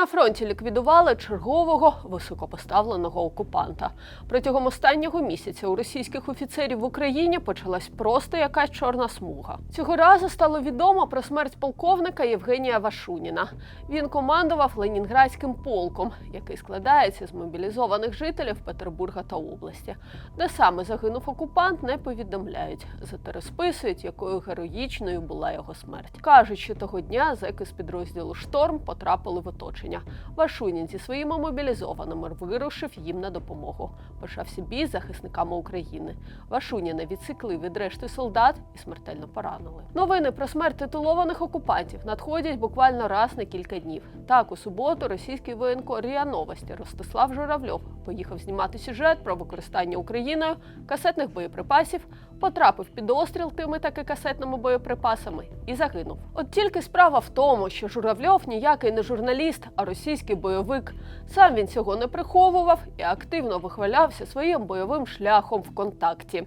На фронті ліквідували чергового високопоставленого окупанта. Протягом останнього місяця у російських офіцерів в Україні почалась просто якась чорна смуга. Цього разу стало відомо про смерть полковника Євгенія Вашуніна. Він командував Ленінградським полком, який складається з мобілізованих жителів Петербурга та області. Де саме загинув окупант, не повідомляють. Зате розписують, якою героїчною була його смерть. Кажуть, що того дня зеки з підрозділу Шторм потрапили в оточення. Вашунін зі своїми мобілізованими вирушив їм на допомогу. Почався бій з захисниками України. Вашуніна відсекли від решти солдат і смертельно поранили. Новини про смерть титулованих окупантів надходять буквально раз на кілька днів. Так, у суботу російський воєнкор РІА Новості Ростислав Журавльов поїхав знімати сюжет про використання Україною касетних боєприпасів, потрапив під остріл тими таки касетними боєприпасами і загинув. От тільки справа в тому, що Журавльов ніякий не журналіст, а російський бойовик. Сам він цього не приховував і активно вихвалявся своїм бойовим шляхом в контакті.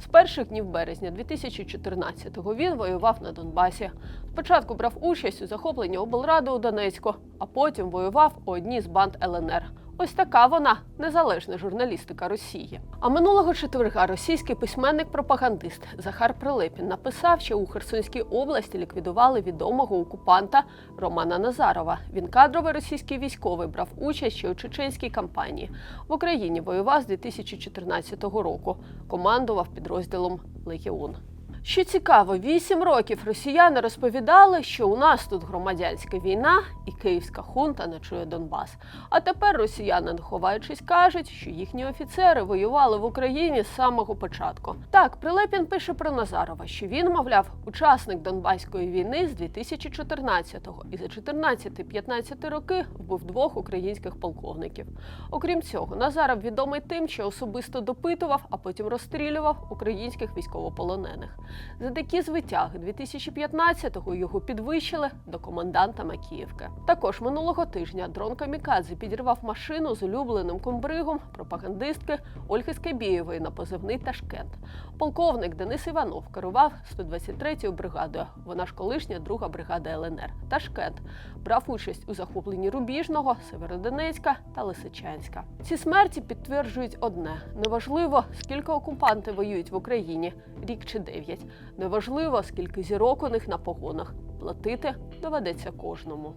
З перших днів березня 2014-го він воював на Донбасі. Спочатку брав участь у захопленні облради у Донецьку, а потім воював у одній з банд ЛНР. Ось така вона незалежна журналістика Росії. А минулого четверга російський письменник-пропагандист Захар Прилепін написав, що у Херсонській області ліквідували відомого окупанта Романа Назарова. Він кадровий російський військовий брав участь ще у чеченській кампанії. В Україні воював з 2014 року. Командував підрозділом Легіон. Що цікаво, вісім років росіяни розповідали, що у нас тут громадянська війна і київська хунта не чує Донбас. А тепер росіяни, не ховаючись, кажуть, що їхні офіцери воювали в Україні з самого початку. Так, Прилепін пише про Назарова, що він, мовляв, учасник Донбаської війни з 2014-го і за 14-15 роки вбив двох українських полковників. Окрім цього, Назаров відомий тим, що особисто допитував, а потім розстрілював українських військовополонених. За такі звитяги 2015-го його підвищили до коменданта Макіївки. Також минулого тижня дрон Камікадзе підірвав машину з улюбленим комбригом пропагандистки Ольги Скабєєвої на позивний Ташкент. Полковник Денис Іванов керував 123-ю бригадою. Вона ж колишня друга бригада ЛНР. Ташкент брав участь у захопленні Рубіжного, Северодонецька та Лисичанська. Ці смерті підтверджують одне: неважливо, скільки окупанти воюють в Україні, рік чи дев'ять. Неважливо, скільки зірок у них на погонах. Платити доведеться кожному.